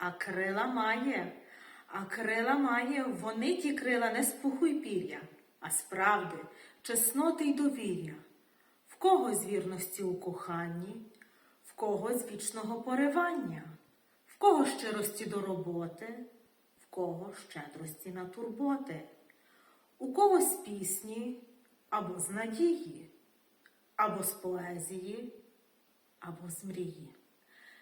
а крила має. А крила має, вони ті крила не з пуху й пір'я, а справди, чесноти й довір'я. В кого з вірності у коханні, в кого з вічного поривання, в кого щирості до роботи, в кого щедрості на турботи, у кого з пісні або з надії, або з поезії, або з мрії.